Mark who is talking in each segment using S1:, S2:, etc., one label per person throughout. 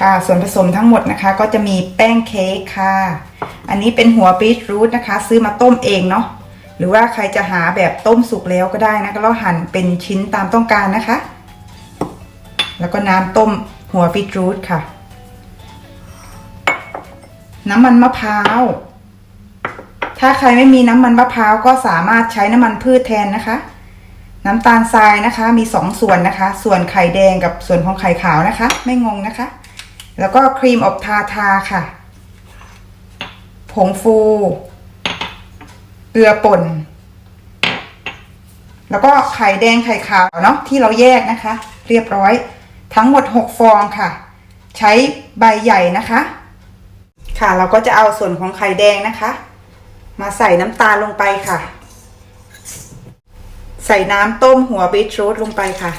S1: ค่ะ ส่วนผสมทั้งหมดนะคะ ก็จะมีแป้งเค้กค่ะ อันนี้เป็นหัวบีทรูทนะคะ ซื้อมาต้มเองเนาะหรือว่าใครจะหาแบบต้มสุกแล้วก็ได้นะก็แล้วหั่นเป็นชิ้นตามต้องการนะคะ แล้วก็น้ำต้มหัวบีทรูทค่ะ น้ำมันมะพร้าว ถ้าใครไม่มีน้ำมันมะพร้าวก็สามารถใช้น้ำมันพืชแทนนะคะ น้ำตาลทรายนะคะ มีสองส่วนนะคะ ส่วนไข่แดงกับส่วนของไข่ขาวนะคะ ไม่งงนะคะ แล้วก็ครีมอบทาทาค่ะ ผงฟู เกลือป่น แล้วก็ไข่แดงไข่ขาวเนาะที่เราแยกนะคะ เรียบร้อย ทั้งหมด 6 ฟองค่ะ ใช้ใบใหญ่นะคะ ค่ะเราก็จะเอาส่วนของไข่แดงนะคะ มาใส่น้ำตาลลงไปค่ะ ใส่น้ำต้มหัวบีทรูทลงไปค่ะ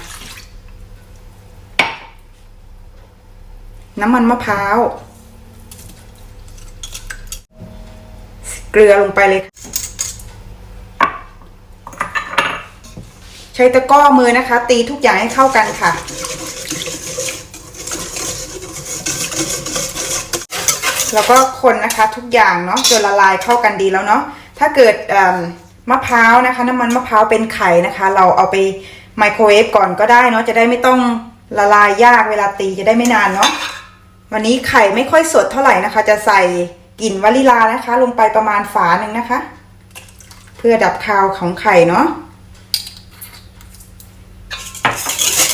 S1: น้ำมันมะพร้าว เกลือลงไปเลย ใช้ตะกร้อมือนะคะ ตีทุกอย่างให้เข้ากันค่ะ แล้วก็คนนะคะทุกอย่างเนาะจนละลายเข้ากันดีแล้วเนาะถ้าเกิดมะพร้าวนะคะ น้ำมันมะพร้าวเป็นไข่นะคะ เราเอาไปไมโครเวฟก่อนก็ได้เนาะจะได้ไม่ต้องละลายยากเวลาตีจะได้ไม่นานเนาะ วันนี้ไข่ไม่ค่อยสดเท่าไหร่นะคะ จะใส่กลิ่นวานิลานะคะ ลงไปประมาณฝาหนึ่งนะคะ เพื่อดับคาวของไข่เนาะ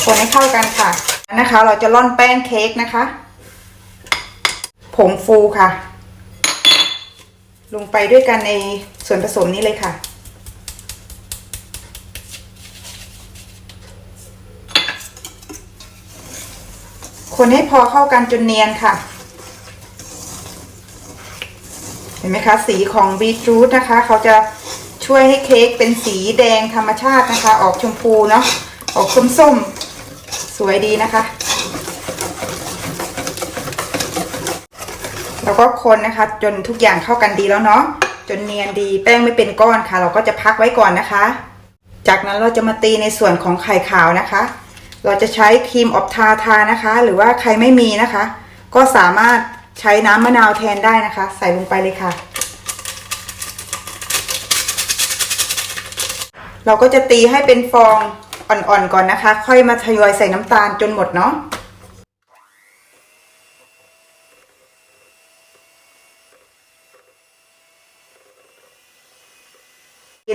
S1: คนให้เข้ากันค่ะนะคะ เราจะร่อนแป้งเค้กนะคะ ผงฟูค่ะ ลงไปด้วยกันในส่วนผสมนี้เลยค่ะ คนให้พอเข้ากันจนเนียนค่ะ เห็นไหมคะ สีของบีทรูทนะคะ เขาจะช่วยให้เค้กเป็นสีแดงธรรมชาตินะคะ ออกชมพูเนาะออกส้มๆ สวยดีนะคะ แล้วก็คนนะคะ จนทุกอย่างเข้ากันดีแล้วเนาะจนเนียนดีแป้งไม่เป็นก้อนค่ะ เราก็จะพักไว้ก่อนนะคะ จากนั้นเราจะมาตีในส่วนของไข่ขาวนะคะ เราจะใช้ครีมอบทาทานะคะ หรือว่าใครไม่มีนะคะ ก็สามารถใช้น้ำมะนาวแทนได้นะคะ ใส่ลงไปเลยค่ะ เราก็จะตีให้เป็นฟองอ่อนๆก่อนนะคะ ค่อยมาทยอยใส่น้ำตาลจนหมดเนาะ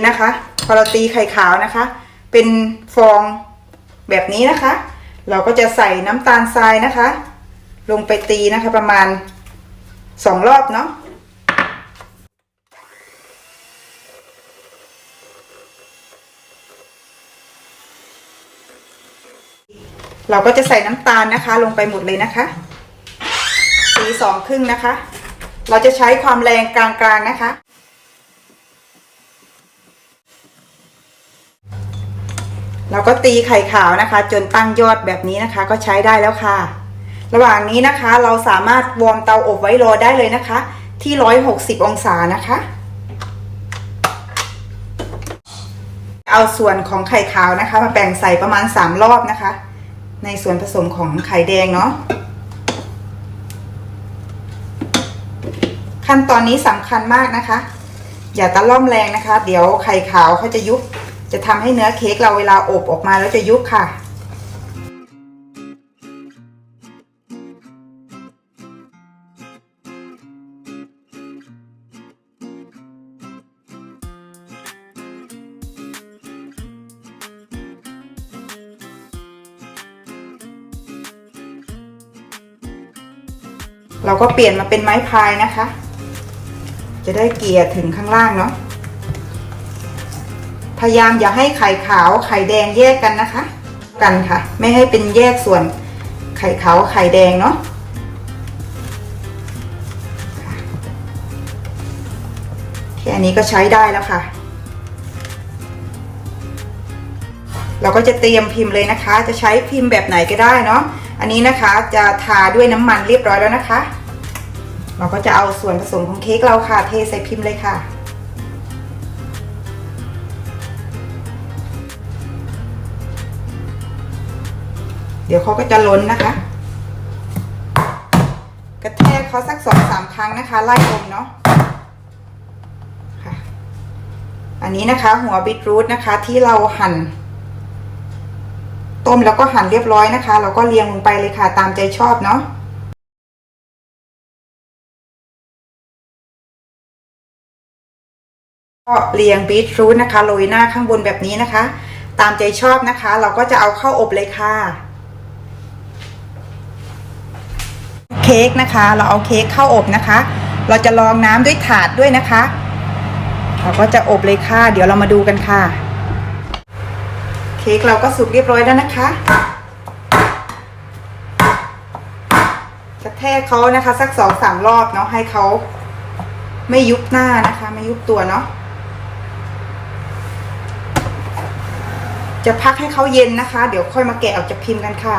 S1: นะคะ พอเราตีไข่ขาวนะคะ เป็นฟอง แบบนี้นะคะ เราก็จะใส่น้ำตาลทรายนะคะ ลงไปตีนะคะประมาณสองรอบเนาะเราก็จะใส่น้ำตาลนะคะ ลงไปหมดเลยนะคะตีสองครึ่งนะคะ เราจะใช้ความแรงกลางๆนะคะ เราก็ตีไข่ขาวนะคะ จนตั้งยอดแบบนี้นะคะ ก็ใช้ได้แล้วค่ะ ระหว่างนี้นะคะเราสามารถวอร์มเตาอบไว้รอได้เลยนะคะ ที่ 160 องศานะคะ เอาส่วนของไข่ขาวนะคะ มาแบ่งใส่ประมาณ 3 รอบนะคะ ในส่วนผสมของไข่แดงเนาะขั้นตอนนี้สำคัญมากนะคะ อย่าตะล่อมแรงนะคะ เดี๋ยวไข่ขาวเขาจะยุบ จะทำให้เนื้อเค้กเราเวลาอบออกมาแล้วจะยุบค่ะ เราก็เปลี่ยนมาเป็นไม้พายนะคะ จะได้เกลี่ยถึงข้างล่างเนาะ พยายามอย่าให้ไข่ขาวไข่แดงแยกกันนะคะ กันค่ะ ไม่ให้เป็นแยกส่วนไข่ขาวไข่แดงเนาะแค่นี้ก็ใช้ได้แล้วค่ะ เราก็จะเตรียมพิมพ์เลยนะคะ จะใช้พิมพ์แบบไหนก็ได้เนาะอันนี้นะคะจะทาด้วยน้ำมันเรียบร้อยแล้วนะคะ เราก็จะเอาส่วนผสมของเค้กเราค่ะ เทใส่พิมพ์เลยค่ะ ดี๋ยวเขาก็จะล้นนะคะ กระแทกเขาสักสองสามครั้งนะคะ ไล่อมเนาะค่ะอันนี้นะคะ หัวบีทรูทนะคะที่เราหั่น ต้มแล้วก็หั่นเรียบร้อยนะคะ เราก็เรียงลงไปเลยค่ะ ตามใจชอบเนาะก็เรียงบีทรูทนะคะโรยหน้าข้างบนแบบนี้นะคะ ตามใจชอบนะคะ เราก็จะเอาเข้าอบเลยค่ะ เค้กนะคะ เราเอาเค้กเข้าอบนะคะ เราจะรองน้ำด้วยถาดด้วยนะคะ เราก็จะอบเลยค่ะ เดี๋ยวเรามาดูกันค่ะ เค้กเราก็สุกเรียบร้อยแล้วนะคะกระแทกเขานะคะ สักสองสามรอบเนาะให้เขาไม่ยุบหน้านะคะ ไม่ยุบตัวเนาะจะพักให้เขาเย็นนะคะ เดี๋ยวค่อยมาแกะออกจากพิมพ์กันค่ะ